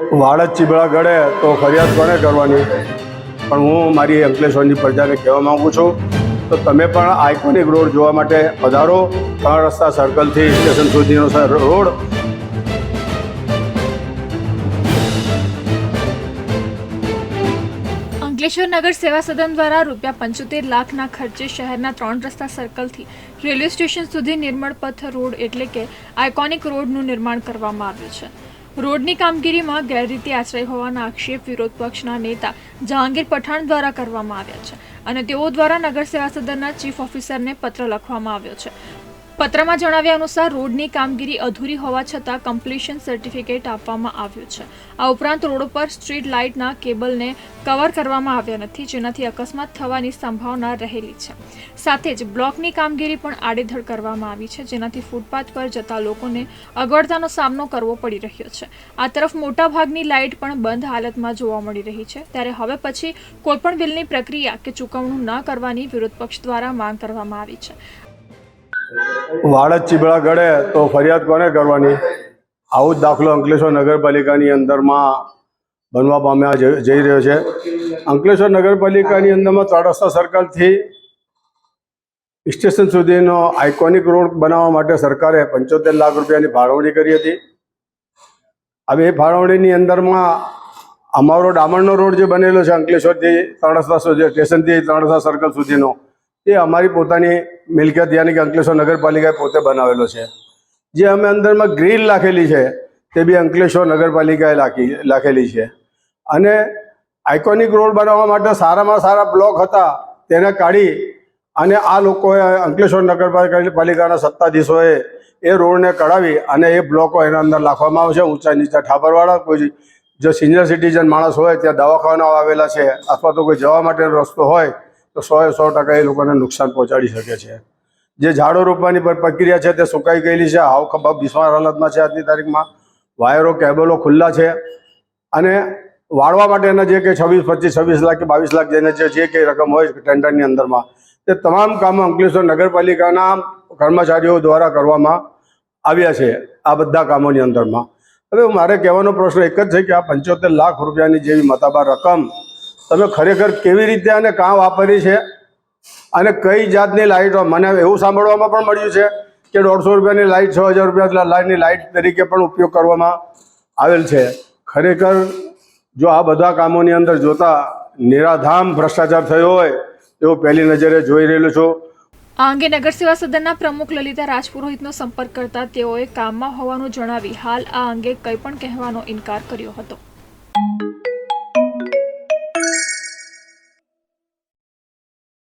વાડજ ચીબડા ગળે તો ફરિયાદ કોને કરવાની? પણ હું મારી અંકલેશ્વરની પ્રજાને કહેવા માંગુ છું, તો તમે પણ આઇકોનિક રોડ જોવા માટે પધારો. ત્રણ રસ્તા સર્કલથી સ્ટેશન સુધીનો રોડ. અંકલેશ્વર નગર સેવા સદન દ્વારા રૂપિયા પંચોતેર લાખના ખર્ચે શહેરના ત્રણ રસ્તા સર્કલથી રેલવે સ્ટેશન સુધી નિર્મળ પથ રોડ એટલે કે આઇકોનિક રોડનું નિર્માણ કરવામાં આવ્યું છે. રોડની કામગીરીમાં ગેરરીતિ આશ્રય હોવાના આક્ષેપ વિરોધ પક્ષના નેતા જહાંગીર પઠાણ દ્વારા કરવામાં આવ્યા છે અને તેઓ દ્વારા નગર સેવા સદનના ચીફ ઓફિસરને પત્ર લખવામાં આવ્યો છે. પત્રમાં જણાવ્યા અનુસાર રોડની કામગીરી અધૂરી હોવા છતાં કમ્પ્લીશન સર્ટિફિકેટ આપવામાં આવ્યું છે. આ ઉપરાંત રોડ ઉપર સ્ટ્રીટ લાઇટના કેબલને કવર કરવામાં આવ્યા નથી, જેનાથી અકસ્માત થવાની સંભાવના રહેલી છે. સાથે જ બ્લોકની કામગીરી પણ આડેધડ કરવામાં આવી છે, જેનાથી ફૂટપાથ પર જતા લોકોને અગવડતાનો સામનો કરવો પડી રહ્યો છે. આ તરફ મોટાભાગની લાઇટ પણ બંધ હાલતમાં જોવા મળી રહી છે. ત્યારે હવે પછી કોઈપણ બિલની પ્રક્રિયા કે ચૂકવણું ન કરવાની વિરોધ પક્ષ દ્વારા માંગ કરવામાં આવી છે. વાડજ ચીબડા ગળે તો ફરિયાદ કોને કરવાની? આવું જ દાખલો અંકલેશ્વર નગરપાલિકાની અંદરમાં બનવા પામ્યા જઈ રહ્યો છે. અંકલેશ્વર નગરપાલિકાની અંદરમાં ત્રણ સર્કલથી સ્ટેશન સુધીનો આઇકોનિક રોડ બનાવવા માટે સરકારે પંચોતેર લાખ રૂપિયાની ફાળવણી કરી હતી. હવે એ ફાળવણીની અંદરમાં અમારો ડામરનો રોડ જે બનેલો છે અંકલેશ્વરથી ત્રણ સુધી, સ્ટેશનથી ત્રણ રસ્તા સર્કલ સુધીનો એ અમારી પોતાની મિલકત યાની કે અંકલેશ્વર નગરપાલિકાએ પોતે બનાવેલો છે. જે અમે અંદરમાં ગ્રીલ રાખેલી છે, તે બી અંકલેશ્વર નગરપાલિકાએ લાખી રાખેલી છે. અને આઇકોનિક રોડ બનાવવા માટે સારામાં સારા બ્લોક હતા, તેને કાઢી અને આ લોકોએ અંકલેશ્વર નગરપાલિકાના સત્તાધીશોએ એ રોડને કઢાવી અને એ બ્લોકો એના અંદર નાખવામાં આવશે. ઊંચા નીચા ઠાપરવાળા કોઈ જો સિનિયર સિટીઝન માણસ હોય, ત્યાં દવાખાનાઓ આવેલા છે, અથવા તો કોઈ જવા માટેનો રસ્તો હોય તો સો એ સો ટકા એ લોકોને નુકસાન પહોંચાડી શકે છે. જે ઝાડો રોપવાની પર પ્રક્રિયા છે તે સુકાઈ ગયેલી છે. હાવ ખભા બિસ્માર હાલતમાં છે આજની તારીખમાં. વાયરો, કેબલો ખુલ્લા છે. અને વાળવા માટેના જે કે છવ્વીસ, પચીસ, છવ્વીસ લાખ કે બાવીસ લાખ જેને જે જે કંઈ રકમ હોય ટેન્ડરની અંદરમાં, તે તમામ કામો અંકલેશ્વર નગરપાલિકાના કર્મચારીઓ દ્વારા કરવામાં આવ્યા છે આ બધા કામોની અંદરમાં. હવે મારે કહેવાનો પ્રશ્ન એક જ છે કે આ પંચોતેર લાખ રૂપિયાની જેવી મતાબાર રકમ તમે ખરેખર કેવી રીતે આને કાં વાપરી છે? અને કઈ જાતની લાઇટો મને એવું સાંભળવામાં પણ મળ્યું છે કે દોઢસો રૂપિયાની લાઇટ છ હજાર રૂપિયા લાઇટની લાઇટ તરીકે પણ ઉપયોગ કરવામાં આવેલ છે. ખરેખર જો આ બધા કામોની અંદર જોતા નિરાધામ ભ્રષ્ટાચાર થયો હોય, એવું પહેલી નજરે જોઈ રહેલું છું. આ અંગે નગર સેવા સદનના પ્રમુખ લલિતા રાજપુરોહિતનો સંપર્ક કરતા તેઓએ કામમાં હોવાનું જણાવી હાલ આ અંગે કંઈ પણ કહેવાનો ઇનકાર કર્યો હતો.